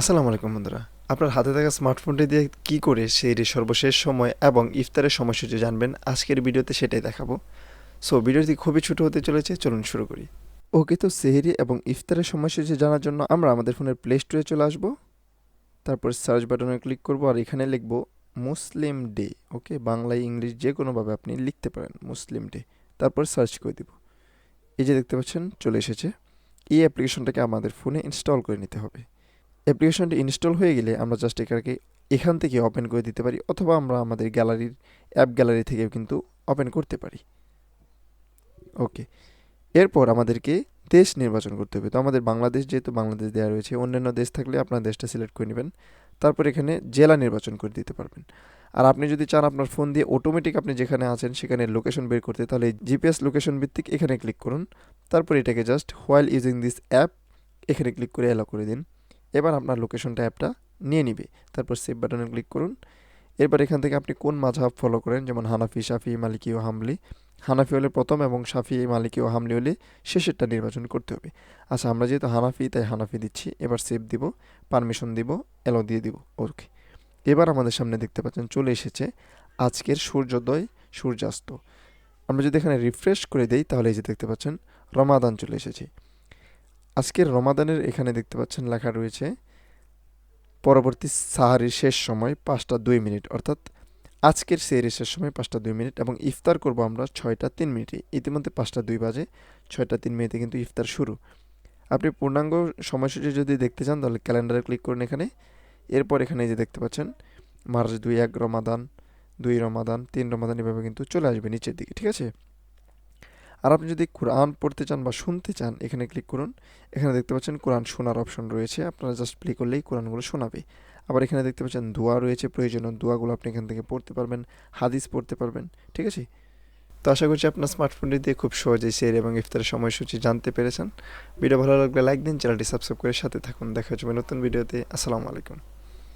আসসালামু আলাইকুম বন্ধুরা। আপনার হাতে থাকা স্মার্টফোনটি দিয়ে কি করে সেই সর্বশেষ সময় এবং ইফতারের সময়সূচি জানবেন, আজকের ভিডিওতে সেটাই দেখাবো। সো ভিডিওটি খুবই ছোটো হতে চলেছে, চলুন শুরু করি। ওকে, তো সেহেরি এবং ইফতারের সময়সূচি জানার জন্য আমরা আমাদের ফোনের প্লে স্টোরে চলে আসব। তারপর সার্চ বাটনে ক্লিক করব আর এখানে লিখব মুসলিম ডে ওকে? বাংলায় ইংলিশ যে কোনোভাবে আপনি লিখতে পারেন, মুসলিম ডে তারপর সার্চ করে দিব। এই যে দেখতে পাচ্ছেন, চলে এসেছে। এই অ্যাপ্লিকেশনটাকে আমাদের ফোনে ইনস্টল করে নিতে হবে। অ্যাপ্লিকেশনটি ইনস্টল হয়ে গেলে আমরা জাস্ট এটাকে এখান থেকে ওপেন করে দিতে পারি অথবা আমরা আমাদের গ্যালারির অ্যাপ গ্যালারি থেকেও কিন্তু ওপেন করতে পারি। ওকে এরপর আমাদেরকে দেশ নির্বাচন করতে হবে। তো আমাদের বাংলাদেশ যেহেতু বাংলাদেশ দেওয়া রয়েছে, অন্যান্য দেশ থাকলে আপনার দেশটা সিলেক্ট করে নেবেন। তারপর এখানে জেলা নির্বাচন করে দিতে পারবেন। আর আপনি যদি চান আপনার ফোন দিয়ে অটোমেটিক আপনি যেখানে আছেন সেখানে লোকেশন বের করতে, তাহলে জিপিএস লোকেশন ভিত্তিক এখানে ক্লিক করুন। তারপর এটাকে just while using this app এখানে ক্লিক করে অ্যালাউ করে দিন। এবার আপনার লোকেশনটা অ্যাপটা নিয়ে নিবে। তারপর সেভ বাটনে ক্লিক করুন। এরপর এখান থেকে আপনি কোন মাঝহাব ফলো করেন? যেমন হানাফি, শাফি, মালিকি ও হামলি হানাফি হলে প্রথম এবং শাফি, মালিকি ও হামলি হলে শেষেরটা নির্বাচন করতে হবে। আচ্ছা আমরা যেহেতু হানাফি, তাই হানাফি দিচ্ছি। এবার সেভ দিব পারমিশন দিব এলো দিয়ে দিব। ওকে এবার আমাদের সামনে দেখতে পাচ্ছেন, চলে এসেছে আজকের সূর্যোদয়, সূর্যাস্ত। আমরা যদি এখানে রিফ্রেশ করে দিই, তাহলে এই যে দেখতে পাচ্ছেন, রমাদান চলে এসেছে। আজকের রমাদানের এখানে দেখতে পাচ্ছেন লেখা রয়েছে, পরবর্তী সাহারির শেষ সময় পাঁচটা দুই মিনিট, অর্থাৎ আজকের সেহরির শেষ সময় পাঁচটা দুই মিনিট এবং ইফতার করব আমরা ছয়টা তিন মিনিটে। ইতিমধ্যে পাঁচটা দুই বাজে, ছয়টা তিন মিনিটে কিন্তু ইফতার শুরু। আপনি পূর্ণাঙ্গ সময়সূচি যদি দেখতে চান, তাহলে ক্যালেন্ডারে ক্লিক করুন এখানে। এরপর এখানে যে দেখতে পাচ্ছেন, মার্চ দুই এক রমাদান, দুই রমাদান, তিন রমাদান এভাবে কিন্তু চলে আসবে নিচের দিকে, ঠিক আছে? আর আপনি যদি কোরআন পড়তে চান বা শুনতে চান, এখানে ক্লিক করুন। এখানে দেখতে পাচ্ছেন কোরআন শোনার অপশন রয়েছে। আপনারা জাস্ট প্লে করলেই কোরআনগুলো শোনাবে। আবার এখানে দেখতে পাচ্ছেন দোয়া রয়েছে, প্রয়োজনীয় দোয়াগুলো আপনি এখান থেকে পড়তে পারবেন, হাদিস পড়তে পারবেন, ঠিক আছে? তো আশা করছি আপনার স্মার্টফোনটি দিয়ে খুব সহজেই সের এবং ইফতারের সময়সূচি জানতে পেরেছেন। ভিডিও ভালো লাগলে লাইক দিন চ্যানেলটি সাবস্ক্রাইব করে সাথে থাকুন। দেখা হচ্ছে নতুন ভিডিওতে। আসসালামু আলাইকুম।